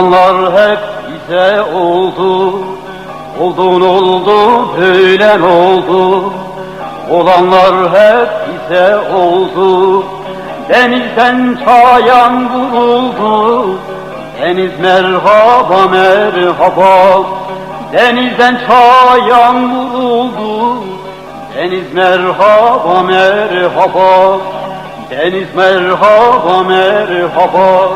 Olanlar hep bize oldu, oldun oldu, böyle oldu. Olanlar hep bize oldu, denizden çayan vuruldu. Deniz merhaba merhaba, denizden çayan vuruldu. Deniz merhaba merhaba, deniz merhaba merhaba.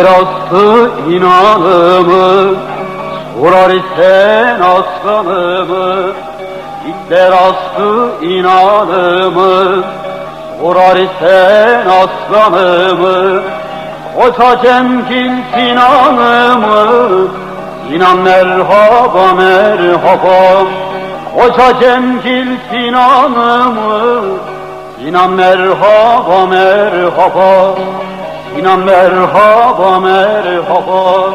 İster astı inanımı, sorar isen aslanımı. İster astı inanımı, sorar isen aslanımı. Koca Cemgil Sinan'ımı, Sinan merhaba merhaba. Koca Cemgil Sinan'ımı, Sinan merhaba merhaba. Sinan merhaba merhaba.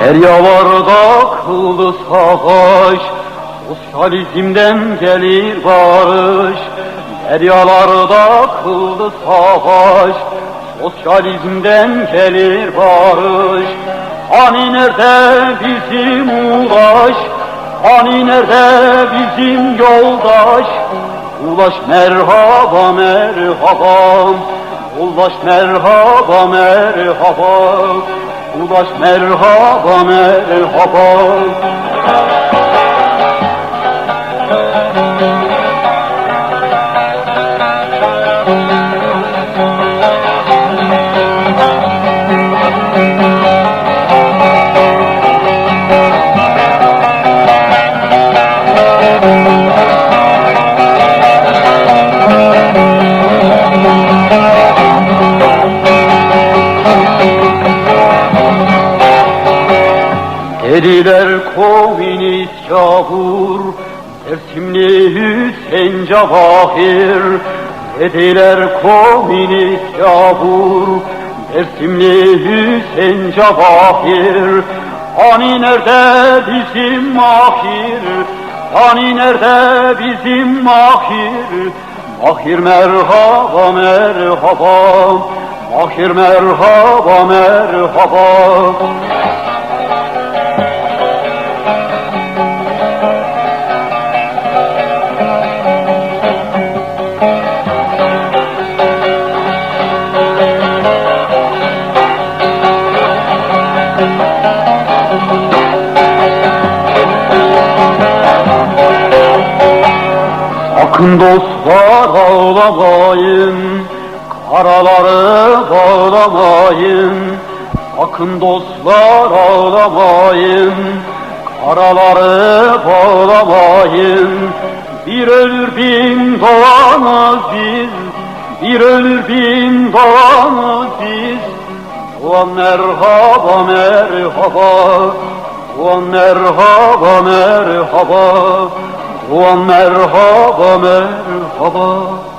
Deryalarda savaş, sosyalizmden gelir barış. Deryalarda kıldı savaş, sosyalizmden gelir barış. Hani nerede bizim ulaş, hani nerede bizim yoldaş? Ulaş merhaba merhaba, ulaş merhaba merhaba. Ulaş merhaba merhaba Thank you. Dediler komünist yavur Dersimli Hüseyin Cevahir. Dediler komünist yavur Dersimli Hüseyin Cevahir. Hani nerede bizim mahir? Hani nerede bizim mahir? Mahir merhaba merhaba. Mahir merhaba merhaba dostlar ağlamayın, karaları bağlamayın. Sakın dostlar ağlamayın, karaları bağlamayın. Bir ölür bin doğanız biz, bir ölür bin doğanız biz. Doğan merhaba merhaba, doğan merhaba merhaba. Ulan merhaba merhaba